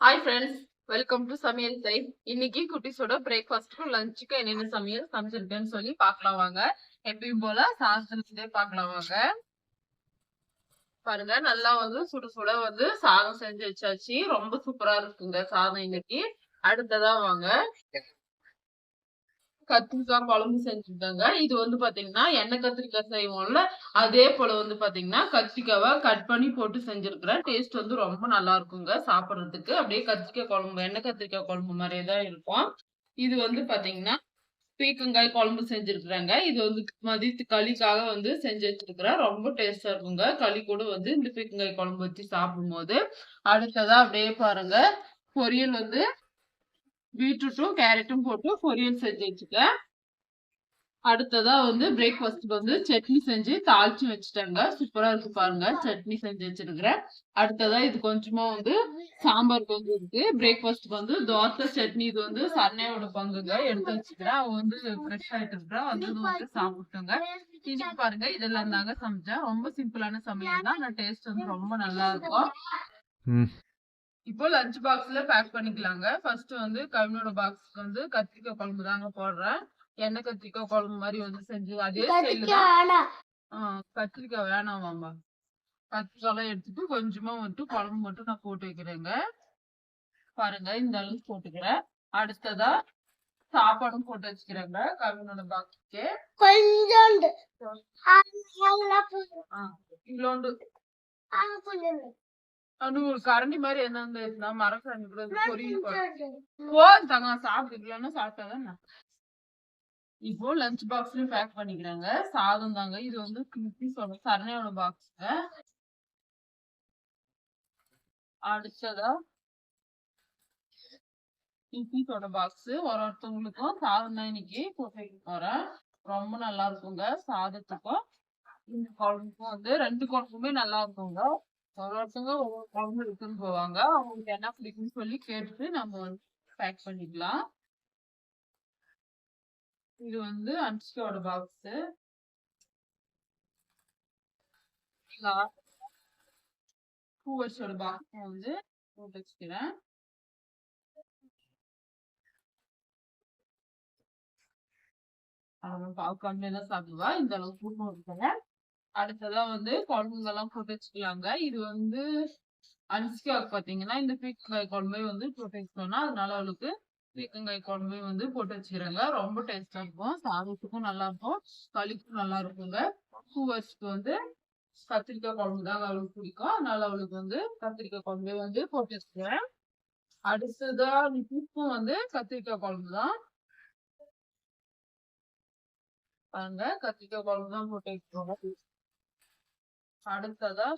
Hi friends welcome to சமையல் time இன்னைக்கு குட்டிஸோட பிரேக்ஃபாஸ்ட்க்கும் லஞ்சுக்கும் என்னென்ன சமையல் சமைச்சிருக்கேன்னு சொல்லி பார்க்கலாம் வாங்க. எப்பயும் போல சாதத்துலேருந்தே பார்க்கலாம் வாங்க. பாருங்க நல்லா வந்து சுட சுட வந்து சாதம் செஞ்சு வச்சாச்சு. ரொம்ப சூப்பரா இருக்குங்க சாதம் இன்னைக்கு. அடுத்ததான் வாங்க. கத்திரிக்காய் குழம்பு செஞ்சுருக்காங்க. இது வந்து பாத்தீங்கன்னா எண்ணெய் கத்திரிக்காய் செய்வோம்ல அதே போல வந்து பாத்தீங்கன்னா கத்திரிக்காவை கட் பண்ணி போட்டு செஞ்சிருக்கிறேன் டேஸ்ட் வந்து ரொம்ப நல்லா இருக்குங்க சாப்பிட்றதுக்கு. அப்படியே கத்திரிக்காய் குழம்பு எண்ணெய் கத்திரிக்காய் குழம்பு மாதிரியே தான் இருக்கும். இது வந்து பாத்தீங்கன்னா பீக்கங்காய் குழம்பு செஞ்சிருக்கிறாங்க. இது வந்து மதியத்து களிக்காக வந்து செஞ்சு வச்சிருக்கிறேன் ரொம்ப டேஸ்டா இருக்குங்க. களி கூட வந்து இந்த பீக்கங்காய் குழம்பு வச்சு சாப்பிடும் போது அடுத்ததா அப்படியே பாருங்க பொரியல் வந்து பீட்ரூட்டும் கேரட்டும் போட்டு பொரியல் செஞ்சு வச்சுட்டேன். அடுத்ததா வந்து பிரேக்ஃபாஸ்ட்க்கு வந்து சட்னி செஞ்சு தாளிச்சு வச்சுட்டாங்க. சூப்பரா இருக்கு பாருங்க. சட்னி செஞ்சு வச்சிருக்கிறேன். அடுத்ததா இது கொஞ்சமா வந்து சாம்பார் பங்கு இருக்கு. பிரேக்ஃபாஸ்ட்க்கு வந்து தோசை சட்னி இது வந்து சன்னையோட பங்குங்க. எடுத்து வச்சுக்கிறேன். அவ வந்து ஃப்ரெஷ் ஆயிட்டு இருக்கிறா வந்து வந்து சாப்பிட்டுங்க. இன்னைக்கு பாருங்க. இதெல்லாம் தாங்க சமைச்சேன். ரொம்ப சிம்பிளான சமையல் தான். ஆனா டேஸ்ட் வந்து ரொம்ப நல்லா இருக்கும். ம். இப்போ லஞ்ச் பாக்ஸ்ல பேக் பண்ணிக்கலாங்க. ஃபர்ஸ்ட் வந்து கவினோட பாக்ஸ்க்கு வந்து கத்திரிக்காய் குழம்பு தாங்க போடுறேன். எண்ணெய் கத்திரிக்காய் குழம்பு மாதிரி வந்து செஞ்சு அதே கத்திரிக்காய் வேணாமாம்பா கத்திரிக்காய் எடுத்துட்டு கொஞ்சமா வந்துட்டு குழம்பு மட்டும் நான் போட்டு வைக்கிறேங்க. பாருங்க இந்த அளவுக்கு போட்டுக்கிறேன். அடுத்ததா சாப்பாடும் போட்டு வச்சுக்கிறேங்க கவினோட பாக்ஸ்க்கு கொஞ்சோண்டு. இவ்வளோண்டு. ஒரு கரண்டி மாதிரி என்ன இருந்தா மரக்கரண்டி கூட பொரியல் குழம்பு. போ தங்க சாப்பிட்டுக்கலாம்னா சாப்பிட்டாதான் இப்போ லஞ்ச் பாக்ஸ்லயும் பேக் பண்ணிக்கிறாங்க. சாதம் தாங்க. இது வந்து கிளி சொல்ற சரணையோட பாக்ஸ்ங்க அடுத்ததா கிளிஸோட பாக்ஸ் ஒரு ஒருத்தவங்களுக்கும் சாதம் தான் இன்னைக்கு போட்டு போறேன். ரொம்ப நல்லா இருக்குங்க. சாதத்துக்கும் இந்த குழம்புக்கும் வந்து ரெண்டு குழம்புமே நல்லா இருக்குங்க. ஒரு ஒவ்வொரு குழம்பு எடுத்துன்னு போவாங்க. அவங்களுக்கு என்ன பிடிக்கும்னு சொல்லி கேட்டுட்டு நம்ம வந்து பேக் பண்ணிக்கலாம். இது வந்து அன்ஸ்கோட பாக்ஸ் பூவர்ஸோட பாக்ஸ் வந்து போட்டு வச்சுக்கிறேன். அவன் பாவு கம்மியா சாப்பிடுவா? இந்த அளவுக்கு கூட்டம் இருக்கிறேன் அடுத்ததா வந்து குழம்புங்கெல்லாம் போட்டு வச்சுக்கலாங்க. இது வந்து அன்ஸ்காக்கு பாத்தீங்கன்னா இந்த பீக்கங்காய் குழம்பே வந்து போட்டு வச்சுக்கோன்னா அதனால அவளுக்கு பீக்கங்காய் குழம்பே வந்து போட்டு வச்சுக்கிறாங்க. ரொம்ப டேஸ்டா இருக்கும். சாதத்துக்கும் நல்லா இருக்கும். களிக்கும் நல்லா இருக்குங்க. பூவர்ஸ்க்கு வந்து கத்திரிக்காய் குழம்பு தான் அவளுக்கு பிடிக்கும். அதனால அவளுக்கு வந்து கத்திரிக்காய் குழம்பே வந்து போட்டு வச்சுக்கிறேன். அடுத்ததா நிப்புக்கும் வந்து கத்திரிக்காய் குழம்பு தான். பாருங்க. கத்திரிக்காய் குழம்பு தான் போட்டு வச்சுக்கோங்க அடுத்ததா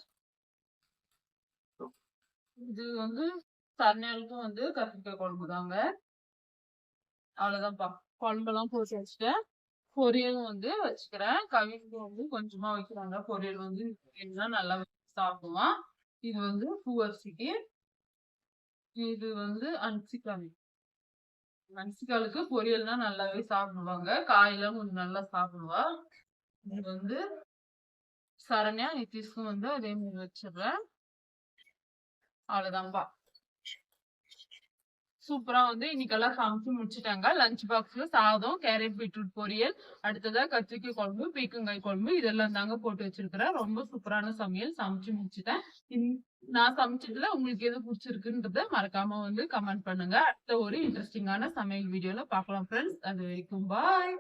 இது வந்து தண்ணியாளுக்கும் வந்து கத்திரிக்காய் குழம்பு தாங்க. அவ்வளவுதான்ப்பா. குழம்பெல்லாம் போட்டு வச்சுட்டேன் பொரியலும் வந்து வச்சுக்கிறேன். கவிக்கு வந்து கொஞ்சமா வைக்கிறாங்க. பொரியல் வந்து என்ன நல்லா சாப்பிடுவான் இது வந்து பூவரிசிக்கு. இது வந்து அன்சிக்காமி அன்சிக்காலுக்கு பொரியல்னா நல்லாவே சாப்பிடுவாங்க. காயெல்லாம் கொஞ்சம் நல்லா சாப்பிடுவா. இது வந்து சரண்யா நிதிஷும் வந்து அதே மாதிரி வச்சிடுறேன். அவ்வளவுதான்பா சூப்பரா வந்து இன்னைக்கெல்லாம் சமைச்சு முடிச்சுட்டாங்க. லஞ்ச் பாக்ஸ்ல சாதம் கேரட் பீட்ரூட் பொரியல் அடுத்ததா கத்திரிக்காய் குழம்பு பீக்கங்காய் குழம்பு இதெல்லாம் தாங்க போட்டு வச்சிருக்கிறேன். ரொம்ப சூப்பரான சமையல். சமைச்சு முடிச்சுட்டேன். நான் சமைச்சதுல உங்களுக்கு எது பிடிச்சிருக்குன்றத மறக்காம வந்து கமெண்ட் பண்ணுங்க. அடுத்த ஒரு இன்ட்ரெஸ்டிங்கான சமையல் வீடியோல பாக்கலாம் ஃப்ரெண்ட்ஸ் அது வரைக்கும் பாய்